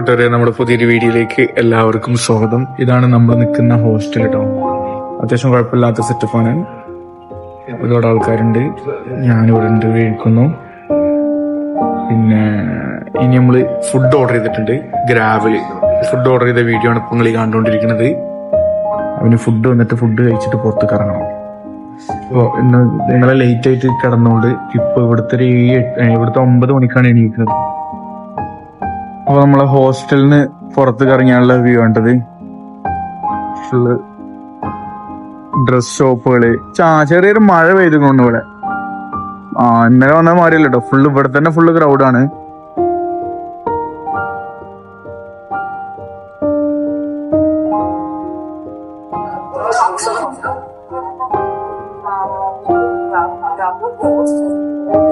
പ്രിയപ്പെട്ടവരെ നമ്മുടെ പുതിയൊരു വീഡിയോയിലേക്ക് എല്ലാവർക്കും സ്വാഗതം. ഇതാണ് നമ്മൾ നിൽക്കുന്ന ഹോസ്റ്റൽ കേട്ടോ അത്യാവശ്യം കുഴപ്പമില്ലാത്ത സെറ്റപ്പാണ് ഒരുപാട് ആൾക്കാരുണ്ട്. ഞാനിവിടെ ഉണ്ട് കഴിക്കുന്നു പിന്നെ ഇനി നമ്മൾ ഫുഡ് ഓർഡർ ചെയ്തിട്ടുണ്ട്. ഗ്രാവൽ ഫുഡ് ഓർഡർ ചെയ്ത വീഡിയോ ആണ് ഇപ്പൊ നിങ്ങൾ കണ്ടുകൊണ്ടിരിക്കുന്നത്. അവന് ഫുഡ് വന്നിട്ട് ഫുഡ് കഴിച്ചിട്ട് പുറത്തേക്ക് ഇറങ്ങണം. അപ്പോൾ നിങ്ങളെ ലേറ്റ് ആയിട്ട് കിടന്നുകൊണ്ട് ഇപ്പൊ ഇവിടുത്തെ ഒരു ഇവിടുത്തെ ഒമ്പത് മണിക്കാണ് എണീക്കുന്നത്. അപ്പൊ നമ്മളെ ഹോസ്റ്റലിന് പുറത്ത് ഇറങ്ങിയാനുള്ള വ്യൂ കണ്ടത്. ഫുള്ള് ഡ്രസ് ഷോപ്പുകൾ ആ ചെറിയൊരു മഴ പെയ്തുകൊണ്ട് ഇവിടെ. ആ ഇന്നലെ വന്ന മാറിയല്ലോ ഫുള്ള് ഇവിടെ തന്നെ full ക്രൗഡാണ് có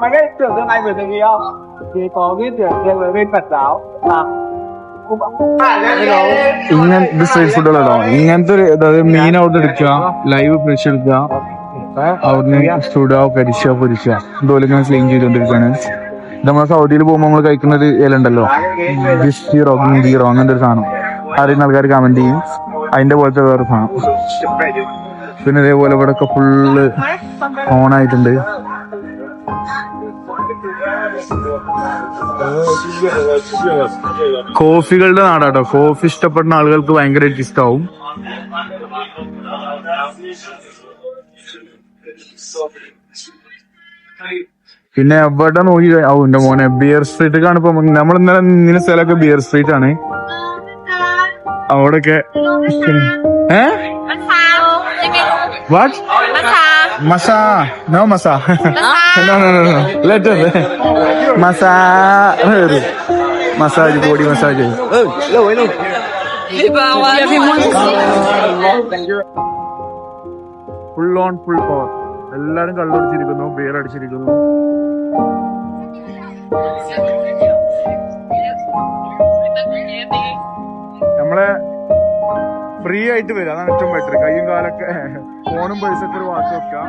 mày biết tưởng tượng anh về tình không thì có cái tưởng tượng về bên Phật giáo. À. ഇങ്ങനത്തെ സ്ട്രീറ്റ് ഫുഡുകളോ ഇങ്ങനത്തെ ഒരു അതായത് മീൻ അവിടെ എടുക്കുക. ലൈവ് ഫ്രഷ് എടുക്കുക. അവിടുന്ന് ചുടുക കരിക്കുക പൊരിക്കുക. ഇതുപോലെ ഇങ്ങനെ ക്ലീൻ ചെയ്തുകൊണ്ടിരിക്കുകയാണ്. ഇത് നമ്മളെ സൗദിയിൽ പോകുമ്പോൾ നമ്മൾ കഴിക്കുന്ന ഒരു ഇല ഉണ്ടല്ലോ. ബിസ്റ്റിറോ ഗീറോ അങ്ങനത്തെ ഒരു സാധനം. അറിയുന്ന ആൾക്കാർ കമന്റ് ചെയ്യും. അതിന്റെ പോലത്തെ വേറെ സാധനം. പിന്നെ ഇതേപോലെ ഇവിടെ ഒക്കെ ഫുള്ള് ഓൺ ആയിട്ടുണ്ട്. കോഫികളുടെ നാടാട്ടോ. കോഫി ഇഷ്ടപ്പെടുന്ന ആളുകൾക്ക് ഭയങ്കരമായിട്ട് ഇഷ്ടമാവും പിന്നെ എവിടെ നോക്കി ഓ എന്റെ മോനെ ബിയർ സ്ട്രീറ്റ് കാണിപ്പോ നമ്മൾ ഇന്നലെ നിന്ന സ്ഥലമൊക്കെ ബിയർ സ്ട്രീറ്റ് ആണ്. അവിടൊക്കെ ah what മസാ no മസാ no no no no let മസാ massage body massage full on full power എല്ലാരും കള്ളടിച്ചിരിക്കുന്നു ബിയറടിച്ചിരിക്കുന്നു നമ്മളെ ഫ്രീ ആയിട്ട് വരും. അതാണ് ഏറ്റവും ബെറ്റർ കയ്യും കാലൊക്കെ ഫോണും പൈസ ഒക്കെ ഒരു വാച്ച് വെക്കാം.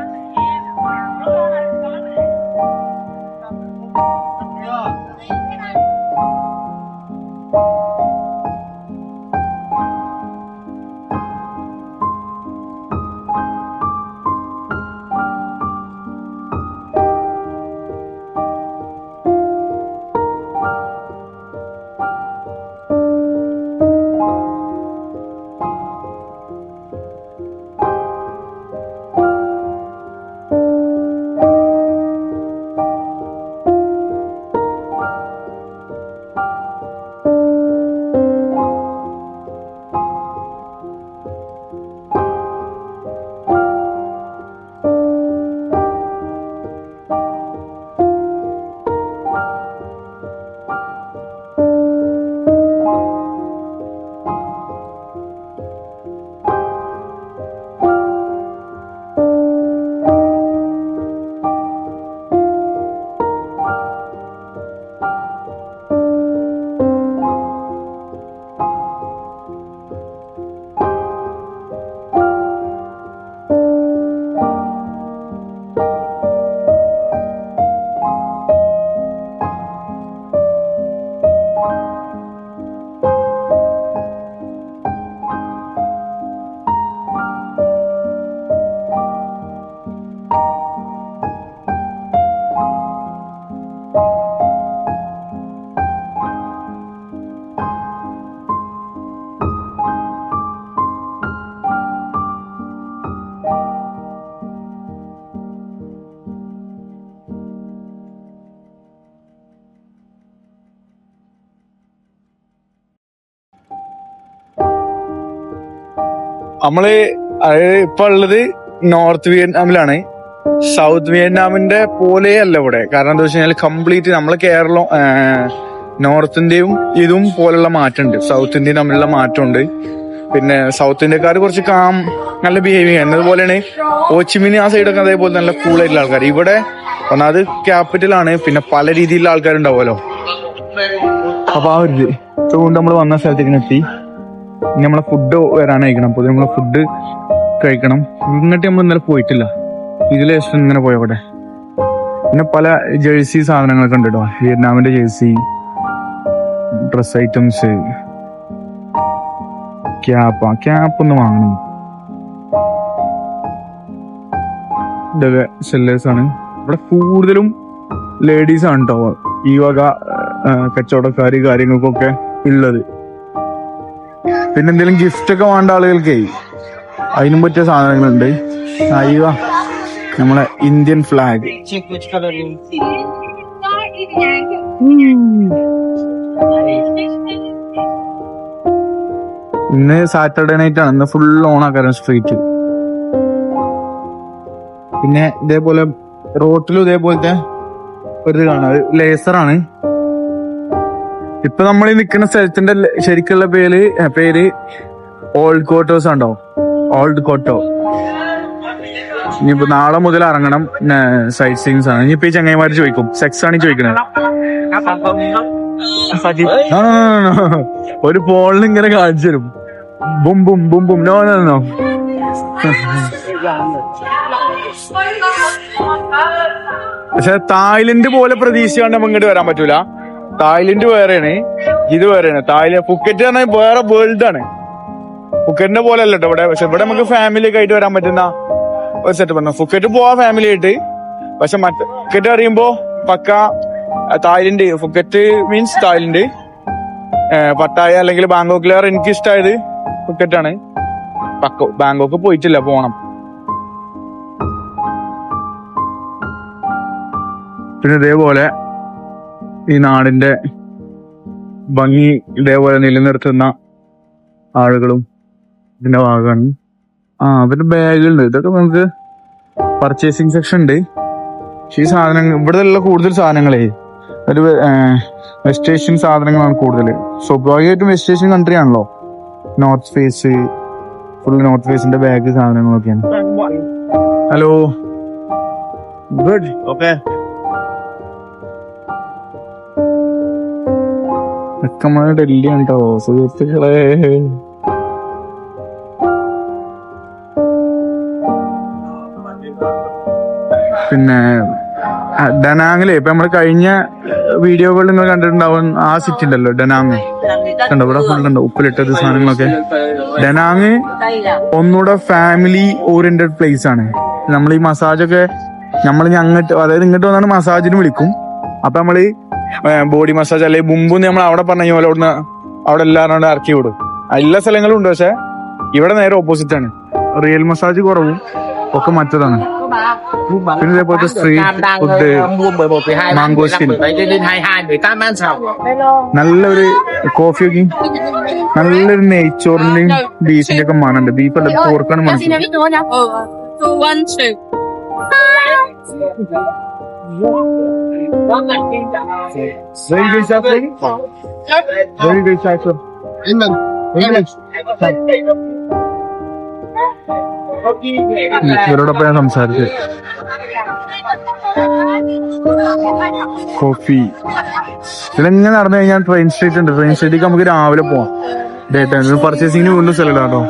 നമ്മൾ അതായത് ഇപ്പൊ ഉള്ളത് നോർത്ത് വിയറ്റ്നാമിലാണ്. സൗത്ത് വിയറ്റ്നാമിന്റെ പോലെ അല്ല ഇവിടെ. കാരണം എന്താ വെച്ച് കഴിഞ്ഞാൽ കംപ്ലീറ്റ് നമ്മളെ കേരളം നോർത്ത് ഇന്ത്യയും ഇതും പോലുള്ള മാറ്റമുണ്ട്. സൗത്ത് ഇന്ത്യയും തമ്മിലുള്ള മാറ്റമുണ്ട്. പിന്നെ സൗത്ത് ഇന്ത്യക്കാർ കുറച്ച് കാം നല്ല ബിഹേവിയർ എന്നതുപോലെയാണ് ഓച്ചിമിനി ആ സൈഡൊക്കെ അതേപോലെ നല്ല കൂളായിട്ടുള്ള ആൾക്കാർ ഇവിടെ ഒന്നാമത് ക്യാപിറ്റലാണ് പിന്നെ പല രീതിയിലുള്ള ആൾക്കാരുണ്ടാവുമല്ലോ. അപ്പൊ ആ ഒരു അതുകൊണ്ട് നമ്മൾ വന്ന സ്ഥലത്തേക്ക് എത്തി നമ്മളെ ഫുഡ് വരാനായിക്കണം അപ്പോൾ നമ്മളെ ഫുഡ് കഴിക്കണം. ഇങ്ങോട്ട് നമ്മൾ ഇന്നലെ പോയിട്ടില്ല. ഇതിലെ ശേഷം ഇങ്ങനെ പോയവിടെ പിന്നെ പല ജേഴ്സി സാധനങ്ങളൊക്കെ ഉണ്ട് കേട്ടോ വിയറ്റ്നാമിന്റെ jersey dress items cap cap ഒന്ന് വാങ്ങണം. ഇതൊക്കെ സെല്ലേഴ്സ് ആണ്. ഇവിടെ കൂടുതലും ലേഡീസ് ആണ് കേട്ടോ ഈ വക കച്ചവടക്കാർ കാര്യങ്ങൾക്കൊക്കെ ഉള്ളത്. പിന്നെ എന്തെങ്കിലും ഗിഫ്റ്റ് ഒക്കെ വേണ്ട ആളുകൾക്കേ അതിനും പറ്റിയ സാധനങ്ങളുണ്ട്. അയ്യോ നമ്മളെ ഇന്ത്യൻ ഫ്ലാഗ് ഇന്ന് സാറ്റർഡേ നൈറ്റ് ആണ്. ഇന്ന് ഫുൾ ഓൺ ആക്കാരം സ്ട്രീറ്റ് പിന്നെ ഇതേപോലെ റോട്ടിലും ഇതേപോലത്തെ ഒരു കാണാം. ലേസർ ലേസറാണ് ഇപ്പൊ നമ്മൾ ഈ നിൽക്കുന്ന സ്ഥലത്തിന്റെ ശരിക്കുള്ള പേര് പേര് ഓൾഡ് കോട്ടോസ് ഉണ്ടോ ഓൾഡ് കോട്ടോ ഇനിയിപ്പോ നാളെ മുതൽ ഇറങ്ങണം സൈറ്റ് സീൻസ് ആണ്. ഇനിയിപ്പോ ഈ ചങ്ങായിമാര് ചോദിക്കും. സെക്സ് ആണ് ചോദിക്കണേ. ചോദിക്കണത്. ഒരു പോളിന് ഇങ്ങനെ കാണിച്ചു തരും. Boom boom boom boom. No no no പക്ഷെ തായ്ലൻഡ് പോലെ പ്രതീക്ഷിച്ചാണ്ട് നമുക്ക് ഇങ്ങോട്ട് വരാൻ പറ്റൂല. തായ്ലൻഡ് വേറെയാണ്. ഇത് വേറെയാണ്. തായ്ലൻഡ് ഫുക്കറ്റ് പറഞ്ഞാൽ വേറെ വേൾഡ് ആണ്. ഫുക്കറ്റിന്റെ പോലെ അല്ല ഇവിടെ. പക്ഷെ ഇവിടെ നമുക്ക് ഫാമിലി ഒക്കെ ആയിട്ട് വരാൻ പറ്റുന്ന ഒരു സെറ്റപ്പ് പറഞ്ഞു ഫുക്കറ്റ് പോവാ ഫാമിലി ആയിട്ട്. പക്ഷെ മറ്റേ ഫുക്കറ്റ് അറിയുമ്പോ പക്ക Thailand. Phuket means Thailand Pattaya അല്ലെങ്കിൽ ബാങ്കോക്കിലേറെ എനിക്ക് ഇഷ്ടമായത് ഫുക്കറ്റാണ് പക്ക ബാങ്കോക്ക് പോയിട്ടില്ല പോണം. പിന്നെ ഇതേപോലെ ഈ നാടിന്റെ ഭംഗി ഇതേപോലെ നിലനിർത്തുന്ന ആളുകളും ഇതിന്റെ ഭാഗമാണ്. ആ പിന്നെ ബാഗുണ്ട് ഇതൊക്കെ നമുക്ക് പർച്ചേസിങ് സെക്ഷൻ ഉണ്ട്. ഈ സാധനങ്ങൾ ഇവിടെ ഉള്ള കൂടുതൽ സാധനങ്ങളേ ഒരു വെസ്റ്റ് ഏഷ്യൻ സാധനങ്ങളാണ് കൂടുതൽ സ്വാഭാവികമായിട്ടും വെസ്റ്റ് ഏഷ്യൻ കൺട്രി ആണല്ലോ നോർത്ത് ഫേസ് ഫുൾ നോർത്ത് ഫേസിന്റെ ബാഗ് സാധനങ്ങളൊക്കെയാണ്. ഹലോ ഗുഡ് ഓക്കെ നമ്മളെ ഡൽഹി ഉണ്ടോ സുഹൃത്തുക്കളെ. പിന്നെ ഡനാങ്ങിലെ ഇപ്പൊ നമ്മൾ കഴിഞ്ഞ വീഡിയോകളിൽ നിങ്ങൾ കണ്ടിട്ടുണ്ടാവും. ആ സിറ്റി ഉണ്ടല്ലോ ഡനാങ് കണ്ടോ? ഇവിടെ ഫുൾ ഉണ്ടോ ഉപ്പിലിട്ടത് സാധനങ്ങളൊക്കെ. ഡനാങ് ഒന്നുകൂടെ ഫാമിലി ഓറിയന്റഡ് പ്ലേസ് ആണ്. നമ്മൾ ഈ മസാജ് ഒക്കെ നമ്മൾ അങ്ങോട്ട് അതായത് ഇങ്ങോട്ട് വന്നാണ് മസാജിന് വിളിക്കും. അപ്പൊ നമ്മൾ ബോഡി മസാജ് അല്ലെങ്കിൽ മുമ്പ് നമ്മൾ അവിടെ പറഞ്ഞ പോലെ അവിടുന്ന് അവിടെ എല്ലാവരും കൂടെ ഇറക്കി വിടും. എല്ലാ സ്ഥലങ്ങളും ഉണ്ട് പക്ഷെ ഇവിടെ നേരെ ഓപ്പോസിറ്റ് ആണ്. റിയൽ മസാജ് കുറവും ഒക്കെ മറ്റതാണ്. പിന്നെ ഇതേപോലത്തെ street food mua 11 12 Mango 15 skin. 17 18 22 18 ăn sao നല്ലൊരു കോഫിയൊക്കെ നല്ലൊരു നെയ്ച്ചോറിന്റെയും ബീഫിന്റെ ഒക്കെ മണുണ്ട് ബീഫ് അല്ല പോർക്കാണ് മണം Very good, sir. Very good, sir. ഇവരോടൊപ്പം ഞാൻ സംസാരിച്ചു കോഫി. ഇതിലെങ്ങനെ നടന്നു കഴിഞ്ഞാൽ ട്രെയിൻ സ്ട്രീറ്റ് ഉണ്ട്. ട്രെയിൻ സ്ട്രീറ്റിലേക്ക് നമുക്ക് രാവിലെ പോവാം. ഡേ ടൈമിൽ പർച്ചേസിങ്ങിന് വീണ്ടും സ്ഥലമില്ല കേട്ടോ.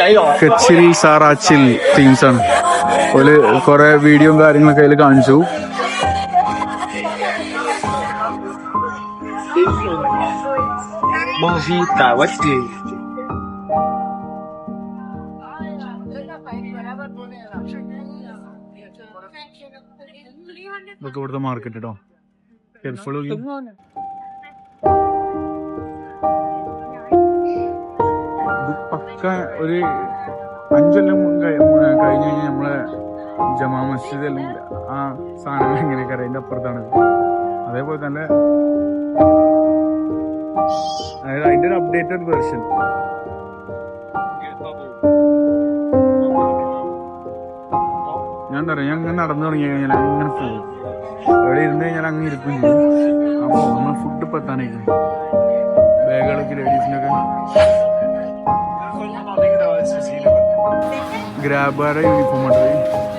Đấy rồi കച്ചിൽ സാറാച്ചിൽ ടീംസ് ആണ്. ഓൽ കൊറേ വീഡിയോയും കാര്യങ്ങളൊക്കെ അതിൽ കാണിച്ചു. Bông what's this? ഇതൊക്കെ ഇവിടുത്തെ മാർക്കറ്റ് കേട്ടോ ഇത് പക്ക ഒരു അഞ്ചെല്ലാം കഴിഞ്ഞു കഴിഞ്ഞാൽ നമ്മളെ ജമാ മസ്ജിദ് അല്ലെങ്കിൽ ആ സാധനങ്ങൾ എങ്ങനെയൊക്കെ അറിയാം? അപ്പുറത്താണ്. അതേപോലെ തന്നെ അതായത് അതിന്റെ ഒരു അപ്ഡേറ്റഡ് വേർഷൻ ഞാൻ എന്താ പറയാ ഞാൻ ഇങ്ങനെ നടന്നു തുടങ്ങി കഴിഞ്ഞാൽ അങ്ങനെ പോകും അവിടെ ഇരുന്ന് കഴിഞ്ഞാൽ അങ്ങ് ഇരിക്കും അപ്പൊ നമ്മൾ ഫുഡ് ഇപ്പൊ എത്താനേക്കും ബാഗുകളൊക്കെ ലേഡീസിനൊക്കെ ഗ്രാബാറെ യൂണിഫോം ഉണ്ട്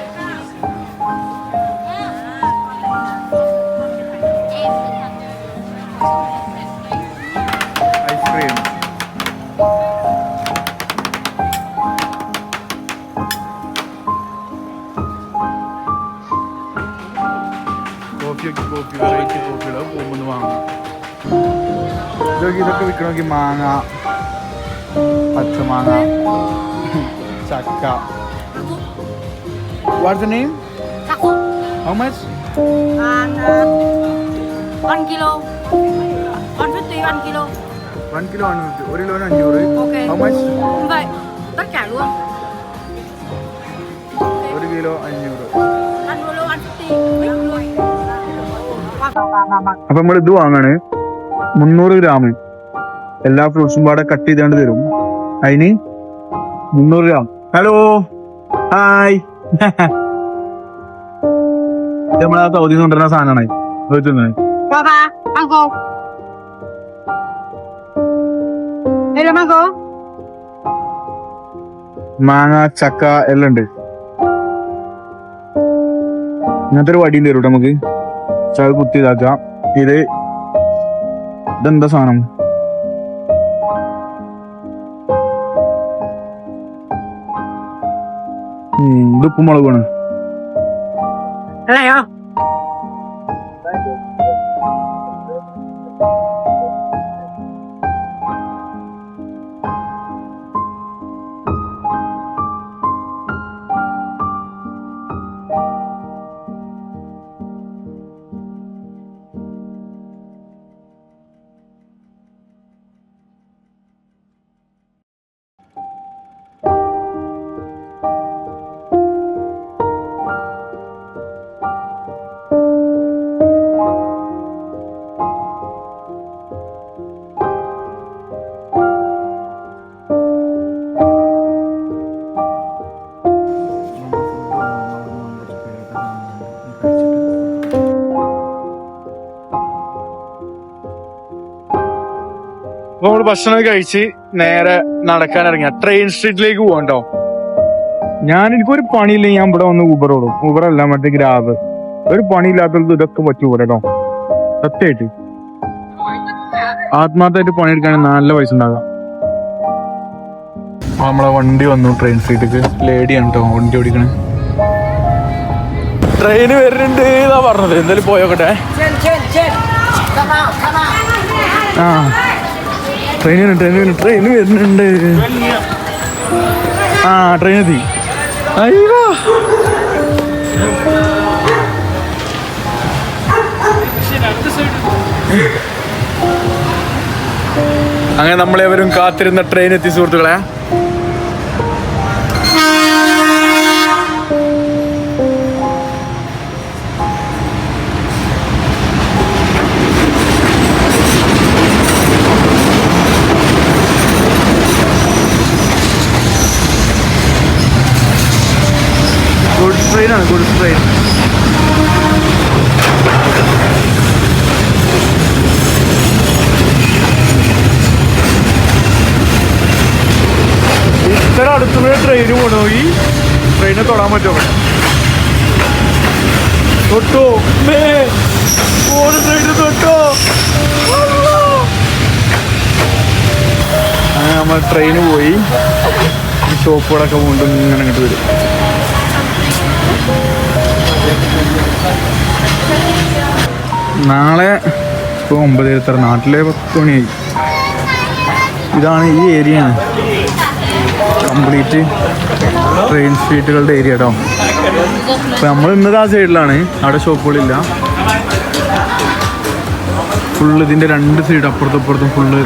കോഫി വെറൈറ്റി കോഫികളോ പോകുമ്പോൾ വാങ്ങും. ഇതൊക്കെ ഇതൊക്കെ വിൽക്കണമെങ്കിൽ മാങ്ങ പച്ചമാങ്ങ ചക്ക. What's the name how much one kilo. One fifty, one kilo. One kilo ആണ് ഒരു കിലോന് അഞ്ഞൂറ്. How much Vậy, tất cả luôn. ഒരു കിലോ അഞ്ഞൂറ്. അപ്പൊ നമ്മൾ ഇത് വാങ്ങാണ്. മുന്നൂറ് ഗ്രാം എല്ലാ ഫ്രൂട്ട്സും പാടെ കട്ട് ചെയ്താണ്ട് തരും. അതിന് മുന്നൂറ് ഗ്രാം ഹലോ ഹായ് നമ്മളെ തൗതി കൊണ്ടുവരുന്ന സാധനമാണ്. ചോദിച്ചിരുന്നത്. മാങ്ങ ചക്ക എല്ലാം ഉണ്ട്. ഇങ്ങനത്തെ ഒരു വടിയും തരൂട്ടോ നമുക്ക്. അത് കുത്തി ഇതാക്കാം ഇത് ഇതെന്താ സാധനം? ഇത് ഉപ്പുമുളകാണ്. Cái അപ്പൊ നമ്മൾ ഭക്ഷണം കഴിച്ച് നേരെ നടക്കാൻ ഇറങ്ങിയ ട്രെയിൻ സ്ട്രീറ്റിലേക്ക് പോകണ്ടോ? ഞാൻ എനിക്കൊരു പണിയില്ല ഞാൻ ഇവിടെ വന്ന് ഊബർ ഓടും. ഊബർ അല്ല മറ്റേ ഗ്രാബ് ഒരു പണിയില്ലാത്തത് ഇതൊക്കെ പറ്റൂ കേട്ടോ സത്യമായിട്ട് ആത്മാർത്ഥമായിട്ട് പണിയെടുക്കാൻ നല്ല പൈസ ഉണ്ടാകാം. നമ്മളെ വണ്ടി വന്നു ട്രെയിൻ സ്ട്രീറ്റിക്ക് ലേഡിയാണ് കേട്ടോ വണ്ടി ഓടിക്കണേ. ട്രെയിൻ വരുന്നുണ്ട് എന്നാ പറഞ്ഞത്? എന്തായാലും പോയോക്കട്ടെ. ആ. ട്രെയിൻ ട്രെയിൻ ട്രെയിൻ വരുന്നുണ്ട്. ആ ട്രെയിൻ എത്തി. അയ്യോ. അങ്ങനെ നമ്മളെവരും കാത്തിരുന്ന ട്രെയിൻ എത്തി സുഹൃത്തുക്കളെ. ട്രെയിന് പോണോ ഈ ട്രെയിനെ തൊടാൻ പറ്റുമോ? തൊട്ടോ. ട്രെയിന് തൊട്ടോ. അങ്ങനെ നമ്മൾ ട്രെയിന് പോയി. ഷോപ്പുകളൊക്കെ വീണ്ടും ഇങ്ങനെ അങ്ങോട്ട് വരും. നാളെ ഇപ്പോൾ ഒമ്പത് എത്ര നാട്ടിലെ പത്ത് മണിയായി. ഇതാണ് ഈ ഏരിയ ആണ്. കംപ്ലീറ്റ് ട്രെയിൻ സ്ട്രീറ്റുകളുടെ ഏരിയ കേട്ടോ അപ്പൊ നമ്മൾ ഇന്നത് ആ സൈഡിലാണ്. അവിടെ ഷോപ്പുകളില്ല. ഫുള്ള് ഇതിന്റെ രണ്ട് സൈഡ് അപ്പുറത്തും ഇപ്പുറത്തും ഫുള്ള്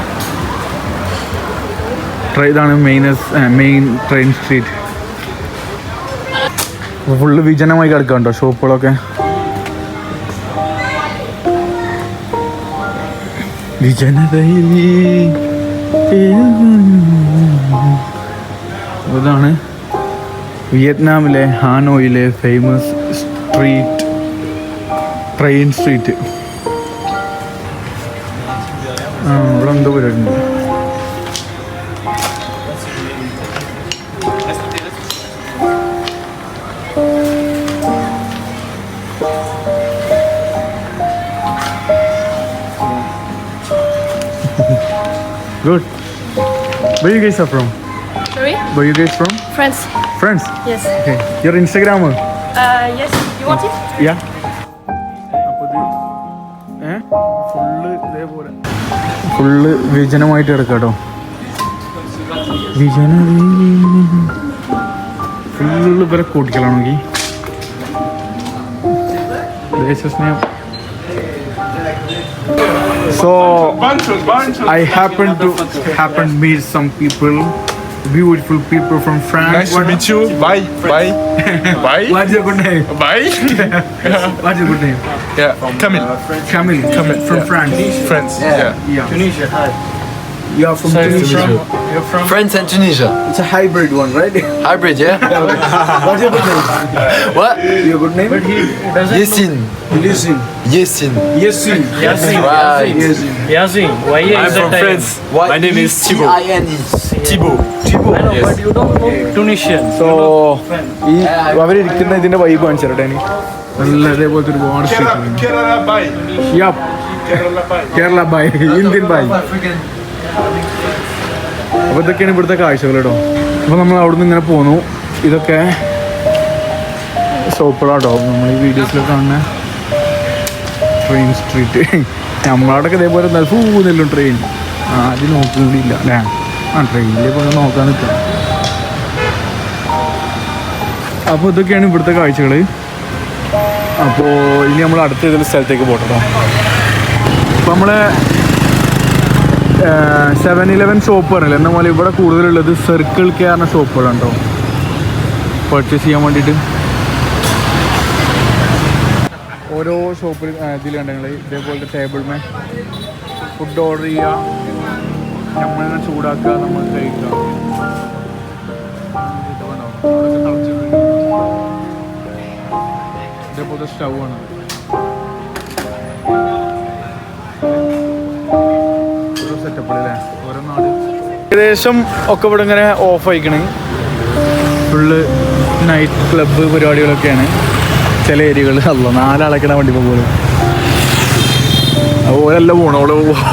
ഇതാണ് മെയിനസ് മെയിൻ ട്രെയിൻ സ്ട്രീറ്റ് ഫുള്ള് വിജനമായി കിടക്കുന്നുണ്ടോ ഷോപ്പുകളൊക്കെ. വിജനതയിൽ ഇതാണ് വിയറ്റ്നാമിലെ ഹാനോയിലെ ഫേമസ് സ്ട്രീറ്റ് ട്രെയിൻ സ്ട്രീറ്റ് ആ ഇവിടെ എന്തോ പരിപാടി good. Where you guys? Where you guys from? Friends. Friends? Yes. Okay. Your Instagram? Uh, yes. You want it? Yeah. Full ഇതേപോലെ ഫുള്ള് വിജനമായിട്ട് കിടക്കാം കേട്ടോ വിജന ഫുള്ള് ഇവരെ കൂട്ടിക്കലാണെങ്കിൽ ദേശസ്നേഹം So I happen to happen meet some people, beautiful people from France. Nice to meet you. Bye. Bye. Bye. What's your good name? Bye. What's your good name? yeah. Camille. Camille. Camille, from yeah. France. Friends. Yeah. Yeah. Tunisia. Hi. You are from Tunisia. You're from. France and Tunisia. It's a hybrid one, right? Hybrid, yeah? What's your good name? what? Your good name? Yesin. Listen. Yesin. Yesin. Right. Yesin. Yasin, why you I'm from France. My name is Thibaut. T-I-N-E. Thibaut. I know, but you don't know Tunisian. So, ഈ അവരിരിക്കുന്ന ഇതിന്റെ vibe കാണിച്ചു തരട്ടെ ഇനി. നല്ല ഇതേപോലത്തെ ഒരുപാട് street Kerala. Bye. Kerala. Bye. Kerala bye Indian bye അപ്പൊ ഇതൊക്കെയാണ് ഇവിടുത്തെ കാഴ്ചകൾ കേട്ടോ അപ്പൊ നമ്മൾ അവിടുന്ന് ഇങ്ങനെ പോന്നു ഇതൊക്കെ സോപ്പുകളാട്ടോ നമ്മൾ ഈ വീഡിയോസിൽ കാണുന്ന ട്രെയിൻ സ്ട്രീറ്റ് നമ്മളവിടെയൊക്കെ ഇതേപോലെ ഫൂന്നെല്ലും ട്രെയിൻ ആദ്യം നോക്കുന്നില്ല അല്ലേ? ആ ട്രെയിനിൽ പോയി നോക്കാൻ നിൽക്കാം. അപ്പോൾ ഇതൊക്കെയാണ് ഇവിടുത്തെ കാഴ്ചകൾ അപ്പോൾ ഇനി നമ്മൾ അടുത്ത ഏതെങ്കിലും സ്ഥലത്തേക്ക് പോട്ടോ അപ്പോൾ നമ്മളെ സെവൻ ഇലവൻ ഷോപ്പ് പറഞ്ഞില്ല എന്നാൽ ഇവിടെ കൂടുതലുള്ളത് സർക്കിൾ കെ പറഞ്ഞ ഷോപ്പുകളുണ്ടോ പർച്ചേസ് ചെയ്യാൻ വേണ്ടിയിട്ട്. ഓരോ ഷോപ്പിൽ ഇതിൽ കണ്ടെങ്കിൽ ഇതേപോലത്തെ ടേബിൾ മേ ഫുഡ് ഓർഡർ ചെയ്യുക നമ്മൾ ചൂടാക്കുക നമ്മൾ കഴിക്കുക. ഇതേപോലത്തെ സ്റ്റൗ ആണ്. ഓരോ സെറ്റപ്പിലല്ലേ ഓരോ നാട്. ഏകദേശം ഒക്കെ ഇവിടെ ഇങ്ങനെ ഓഫ് ആയിക്കണേ. ഫുള്ള് നൈറ്റ് ക്ലബ്ബ് പരിപാടികളൊക്കെയാണ്. ചില ഏരിയകൾ അല്ല നാലാളൊക്കെയാണ് വണ്ടി പോകുന്നത്. ഓരല്ല പോണു. ഓൾ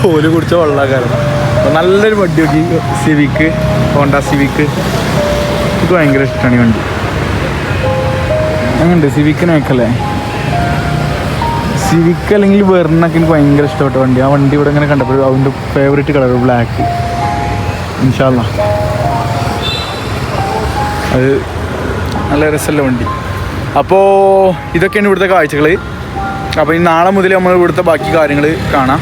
ഓൽ കുടിച്ച വെള്ളക്കാരണം. അപ്പൊ നല്ലൊരു വണ്ടി നോക്കി. സിവിക്ക് ഹോണ്ട സിവിക്ക് എനിക്ക് ഭയങ്കര ഇഷ്ടമാണ് ഈ വണ്ടി. അങ്ങനെയുണ്ട് സിവിക്കിനൊക്കെയല്ലേ സിവിക്ക് അല്ലെങ്കിൽ വെറിനൊക്കെ എനിക്ക് ഭയങ്കര ഇഷ്ടപ്പെട്ട വണ്ടി. ആ വണ്ടി ഇവിടെ ഇങ്ങനെ കണ്ടപ്പോൾ അവന്റെ ഫേവറേറ്റ് കളർ ബ്ലാക്ക് ഇൻഷാല്ല അത് നല്ല രസമല്ല വണ്ടി. അപ്പോൾ ഇതൊക്കെയാണ് ഇവിടുത്തെ കാഴ്ചകൾ അപ്പോൾ ഈ നാളെ മുതൽ നമ്മൾ ഇവിടുത്തെ ബാക്കി കാര്യങ്ങൾ കാണാം.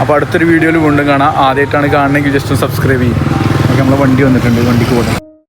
അപ്പോൾ അടുത്തൊരു വീഡിയോയിൽ വീണ്ടും കാണാം. ആദ്യമായിട്ടാണ് കാണണമെങ്കിൽ ജസ്റ്റ് സബ്സ്ക്രൈബ് ചെയ്യും. ഓക്കെ നമ്മൾ വണ്ടി വന്നിട്ടുണ്ട് വണ്ടിക്ക് പോകണം